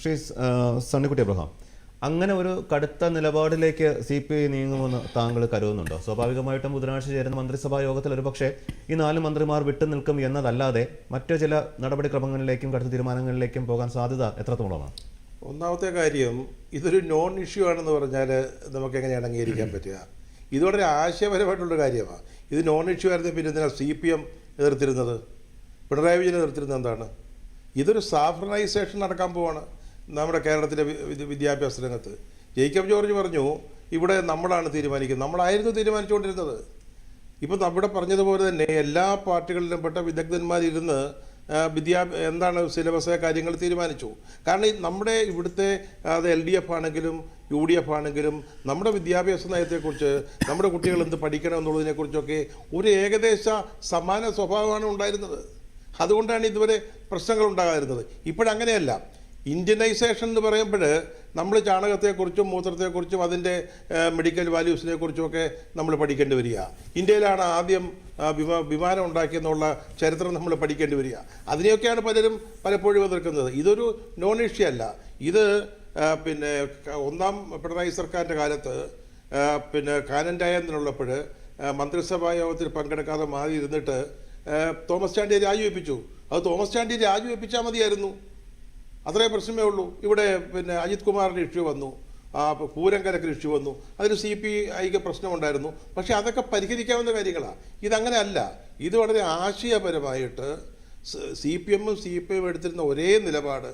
Shri Sunnykutty Abraham. അങ്ങനെ ഒരു കടുത്ത നിലപാടിലേക്ക് സി പി ഐ നീങ്ങുമെന്ന് താങ്കൾ കരുതുന്നുണ്ടോ? സ്വാഭാവികമായിട്ടും ബുധനാഴ്ച ചേരുന്ന മന്ത്രിസഭാ യോഗത്തിൽ ഒരുപക്ഷെ ഈ നാല് മന്ത്രിമാർ വിട്ടു നിൽക്കും എന്നതല്ലാതെ മറ്റു ചില നടപടിക്രമങ്ങളിലേക്കും കടുത്ത തീരുമാനങ്ങളിലേക്കും പോകാൻ സാധ്യത എത്രത്തോളമാണ്? ഒന്നാമത്തെ കാര്യം ഇതൊരു നോൺ ഇഷ്യൂ ആണെന്ന് പറഞ്ഞാൽ നമുക്ക് എങ്ങനെ അംഗീകരിക്കാൻ പറ്റുക? ഇത് വളരെ ആശയപരമായിട്ടുള്ള കാര്യമാണ് ഇത് നോൺ ഇഷ്യൂ ആയിരുന്നു പിന്നെ എന്തിനാണ് സി പി എം എതിർത്തിരുന്നത്? പിണറായി വിജയൻ എതിർത്തിരുന്നത് എന്താണ്? ഇതൊരു സാഫ്രണൈസേഷൻ നടക്കാൻ പോവാണ് നമ്മുടെ കേരളത്തിലെ വിദ്യാഭ്യാസ രംഗത്ത്. ജേക്കബ് ജോർജ് പറഞ്ഞു ഇവിടെ നമ്മളാണ് തീരുമാനിക്കുന്നത്. നമ്മളായിരുന്നു തീരുമാനിച്ചുകൊണ്ടിരുന്നത്. ഇപ്പം നമ്മുടെ പറഞ്ഞതുപോലെ തന്നെ എല്ലാ പാർട്ടികളിലും പെട്ട വിദഗ്ധന്മാരിരുന്ന് വിദ്യാ എന്താണ് സിലബസ് കാര്യങ്ങൾ തീരുമാനിച്ചു. കാരണം നമ്മുടെ ഇവിടുത്തെ അത് എൽ ഡി എഫ് ആണെങ്കിലും യു ഡി എഫ് ആണെങ്കിലും നമ്മുടെ വിദ്യാഭ്യാസ നയത്തെക്കുറിച്ച് നമ്മുടെ കുട്ടികൾ എന്ത് പഠിക്കണം എന്നുള്ളതിനെക്കുറിച്ചൊക്കെ ഒരു ഏകദേശ സമാന സ്വഭാവമാണ് ഉണ്ടായിരുന്നത്. അതുകൊണ്ടാണ് ഇതുവരെ പ്രശ്നങ്ങൾ ഉണ്ടാകാതിരുന്നത് ഇപ്പോഴങ്ങനെയല്ല. ഇന്ത്യനൈസേഷൻ എന്ന് പറയുമ്പോൾ നമ്മൾ ചാണകത്തെക്കുറിച്ചും മൂത്രത്തെക്കുറിച്ചും അതിന്റെ മെഡിക്കൽ വാല്യൂസിനെ കുറിച്ചുമൊക്കെ നമ്മൾ പഠിക്കേണ്ടി വരിക. ഇന്ത്യയിലാണ് ആദ്യം വിമാ വിമാനം ഉണ്ടാക്കിയെന്നുള്ള ചരിത്രം നമ്മൾ പഠിക്കേണ്ടി വരിക. അതിനെയൊക്കെയാണ് പലരും പലപ്പോഴും എതിർക്കുന്നത്. ഇതൊരു നോൺ ഇഷ്യൂ അല്ല. ഇത് പിന്നെ ഒന്നാം പിണറായി സർക്കാരിന്റെ കാലത്ത് പിന്നെ പിന്നെ എന്നുള്ളപ്പോൾ മന്ത്രിസഭാ യോഗത്തിൽ പങ്കെടുക്കാതെ മാറി ഇരുന്നിട്ട് തോമസ് ചാണ്ടിയെ രാജിവെപ്പിച്ചു. അത് തോമസ് ചാണ്ടിയെ രാജിവെപ്പിച്ചാൽ മതിയായിരുന്നു. അത്രേ പ്രശ്നമേ ഉള്ളൂ. ഇവിടെ പിന്നെ അജിത് കുമാറിന്റെ ഇഷ്യൂ വന്നു. പൂരങ്കരക്ക് ഇഷ്യൂ വന്നു. അതിന് സി പി ഐക്ക് പ്രശ്നമുണ്ടായിരുന്നു. പക്ഷേ അതൊക്കെ പരിഹരിക്കാവുന്ന കാര്യങ്ങളാണ് ഇതങ്ങനെ അല്ല ഇത് വളരെ ആശയപരമായിട്ട് സി പി എമ്മും സി പി എം എടുത്തിരുന്ന ഒരേ നിലപാട്.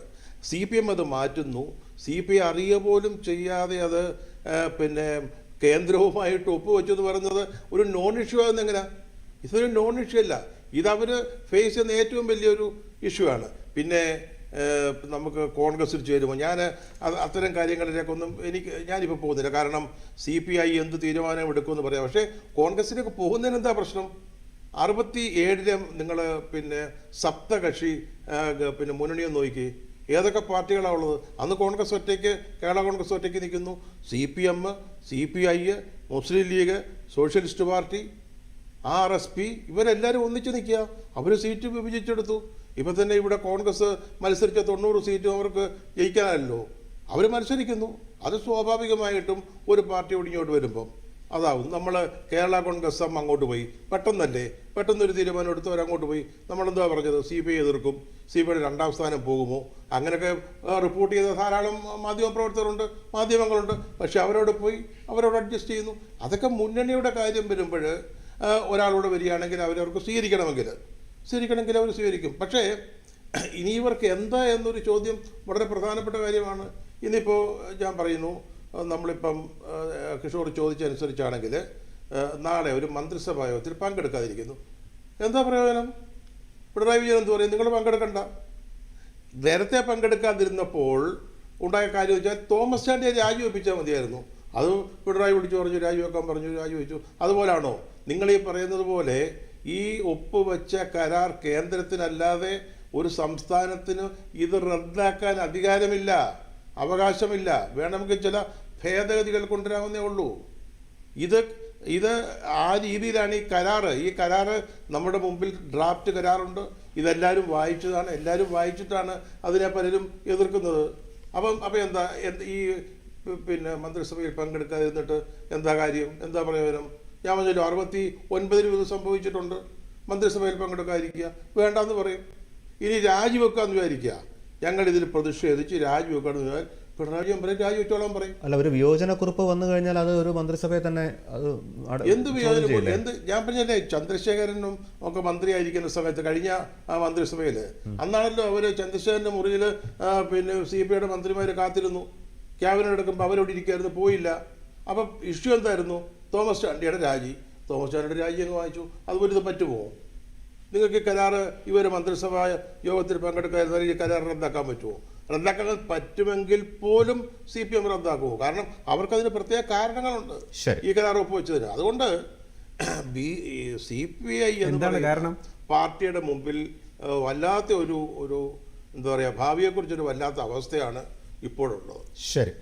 സി പി എം അത് മാറ്റുന്നു. സി പി ഐ അറിയുക പോലും ചെയ്യാതെ അത് പിന്നെ കേന്ദ്രവുമായിട്ട് ഒപ്പുവെച്ചു എന്ന് പറയുന്നത് ഒരു നോൺ ഇഷ്യൂ ആകുന്ന എങ്ങനെയാണ് ഇതൊരു നോൺ ഇഷ്യൂ അല്ല. ഇതവർ ഫേസ് ചെയ്യുന്ന ഏറ്റവും വലിയൊരു ഇഷ്യൂ ആണ്. പിന്നെ നമുക്ക് കോൺഗ്രസ്സിൽ ചേരുമ്പോൾ ഞാൻ അത് അത്തരം കാര്യങ്ങളിലേക്കൊന്നും എനിക്ക് ഞാനിപ്പോൾ പോകുന്നില്ല. കാരണം സി പി ഐ എന്ത് തീരുമാനം എടുക്കുമെന്ന് പറയാം. പക്ഷേ കോൺഗ്രസ്സിലേക്ക് പോകുന്നതിന് എന്താ പ്രശ്നം? അറുപത്തി ഏഴിലെ നിങ്ങൾ പിന്നെ സപ്തകക്ഷി പിന്നെ മുന്നണിയെ നോക്കി. ഏതൊക്കെ പാർട്ടികളാണ് ഉള്ളത്? അന്ന് കോൺഗ്രസ് ഒറ്റയ്ക്ക് കേരള കോൺഗ്രസ് ഒറ്റയ്ക്ക് നിൽക്കുന്നു. C P M C P I Muslim League socialist party R S P ഇവരെല്ലാവരും ഒന്നിച്ച് നിൽക്കുക. അവർ സീറ്റ് വിഭജിച്ചെടുത്തു. ഇപ്പം തന്നെ ഇവിടെ കോൺഗ്രസ് മത്സരിച്ച തൊണ്ണൂറ് സീറ്റും അവർക്ക് ജയിക്കാനല്ലോ. അവർ മത്സരിക്കുന്നു. അത് സ്വാഭാവികമായിട്ടും ഒരു പാർട്ടി ഒടിഞ്ഞോട്ട് വരുമ്പം. അതാവും. നമ്മൾ കേരള കോൺഗ്രസ് അമ്മ അങ്ങോട്ട് പോയി. പെട്ടെന്നല്ലേ? പെട്ടെന്നൊരു തീരുമാനം എടുത്തവർ അങ്ങോട്ട് പോയി. നമ്മളെന്താ പറഞ്ഞത്? സി ബി ഐ എതിർക്കും. സി ബി ഐ രണ്ടാം സ്ഥാനം പോകുമോ? അങ്ങനെയൊക്കെ റിപ്പോർട്ട് ചെയ്ത ധാരാളം മാധ്യമപ്രവർത്തകരുണ്ട് മാധ്യമങ്ങളുണ്ട്. പക്ഷെ അവരോട് പോയി അവരോട് അഡ്ജസ്റ്റ് ചെയ്യുന്നു. അതൊക്കെ മുന്നണിയുടെ കാര്യം വരുമ്പോൾ ഒരാളോട് വരികയാണെങ്കിൽ അവരവർക്ക് സ്വീകരിക്കണമെങ്കിൽ. സ്വീകരിക്കണമെങ്കിൽ അവർ സ്വീകരിക്കും. പക്ഷേ ഇനി ഇവർക്ക് എന്താ എന്നൊരു ചോദ്യം വളരെ പ്രധാനപ്പെട്ട കാര്യമാണ്. ഇന്നിപ്പോൾ ഞാൻ പറയുന്നു നമ്മളിപ്പം കിഷോർ ചോദിച്ചനുസരിച്ചാണെങ്കിൽ നാളെ ഒരു മന്ത്രിസഭാ യോഗത്തിൽ പങ്കെടുക്കാതിരിക്കുന്നു. എന്താ പ്രയോജനം? പിണറായി വിജയൻ എന്ത് പറയും? നിങ്ങൾ പങ്കെടുക്കണ്ട. നേരത്തെ പങ്കെടുക്കാതിരുന്നപ്പോൾ ഉണ്ടായ കാര്യം വെച്ചാൽ തോമസ് ചാണ്ടിയെ രാജിവെപ്പിച്ചാൽ മതിയായിരുന്നു. അത് പിണറായി വിളിച്ചു പറഞ്ഞു രാജിവെക്കാൻ പറഞ്ഞു രാജിവെച്ചു. അതുപോലാണോ? നിങ്ങൾ ഈ പറയുന്നത് പോലെ ഈ ഒപ്പുവെച്ച കരാർ കേന്ദ്രത്തിനല്ലാതെ ഒരു സംസ്ഥാനത്തിന് ഇത് റദ്ദാക്കാൻ അധികാരമില്ല അവകാശമില്ല. വേണമെങ്കിൽ ചില ഭേദഗതികൾ കൊണ്ടുവരാവുന്നേ ഉള്ളൂ. ഇത് ഇത് ആ രീതിയിലാണ് ഈ കരാറ്. ഈ കരാറ് നമ്മുടെ മുമ്പിൽ ഡ്രാഫ്റ്റ് കരാറുണ്ട്. ഇതെല്ലാവരും വായിച്ചതാണ്. എല്ലാവരും വായിച്ചിട്ടാണ് അതിനെ പലരും എതിർക്കുന്നത്. അപ്പം അപ്പം എന്താ എന്ത് ഈ പിന്നെ മന്ത്രിസഭയിൽ പങ്കെടുക്കാതിരുന്നിട്ട് എന്താ കാര്യം? എന്താ പ്രയോജനം ഞാൻ പറഞ്ഞല്ലോ അറുപത്തി ഒൻപതിന് ഇത് സംഭവിച്ചിട്ടുണ്ട്. മന്ത്രിസഭയിൽ പങ്കെടുക്കാതിരിക്കുക. വേണ്ടെന്ന് പറയും. ഇനി രാജിവെക്കാന്ന് വിചാരിക്കുക. ഞങ്ങൾ ഇതിൽ പ്രതിഷേധിച്ച് രാജിവെക്കാന്ന് വിചാരിച്ചാൽ പിണറായി വിജയൻ പറയും രാജിവെച്ചോളാൻ പറയും. അല്ല ഒരു വിയോജനക്കുറിപ്പ് വന്നു കഴിഞ്ഞാൽ അത് ഒരു മന്ത്രിസഭയെ തന്നെ അത് എന്ത് ചോദ്യം വിയോജനം എന്ത് ഞാൻ പറഞ്ഞല്ലേ ചന്ദ്രശേഖരനും ഒക്കെ മന്ത്രിയായിരിക്കുന്ന സമയത്ത് കഴിഞ്ഞ ആ മന്ത്രിസഭയിൽ അന്നാണല്ലോ അവർ ചന്ദ്രശേഖരന്റെ മുറിയിൽ പിന്നെ സി പി ഐയുടെ മന്ത്രിമാർ കാത്തിരുന്നു. ക്യാബിനറ്റ് എടുക്കുമ്പോൾ അവരോട് ഇരിക്കായിരുന്നു പോയില്ല. അപ്പം ഇഷ്യൂ എന്തായിരുന്നു? തോമസ് ചാണ്ടിയുടെ രാജി. തോമസ് ചാണ്ടിയുടെ രാജി അങ്ങ് വാങ്ങിച്ചു. അതുപോലെ ഇത് പറ്റുമോ നിങ്ങൾക്ക് ഈ കരാറ് ഇവർ മന്ത്രിസഭാ യോഗത്തിൽ പങ്കെടുക്കാതിരുന്നാൽ ഈ കരാർ റദ്ദാക്കാൻ പറ്റുമോ? റദ്ദാക്കാൻ പറ്റുമെങ്കിൽ പോലും സി പി എം റദ്ദാക്കുമോ? കാരണം അവർക്കതിന് പ്രത്യേക കാരണങ്ങളുണ്ട്. ഈ കരാർ ഒപ്പുവെച്ചതിന്. അതുകൊണ്ട് ബി സി പി ഐ എന്താണ് കാരണം? പാർട്ടിയുടെ മുമ്പിൽ വല്ലാത്ത ഒരു ഒരു എന്താ പറയുക ഭാവിയെക്കുറിച്ചൊരു വല്ലാത്ത അവസ്ഥയാണ് ഇപ്പോഴുള്ളത്. ശരി.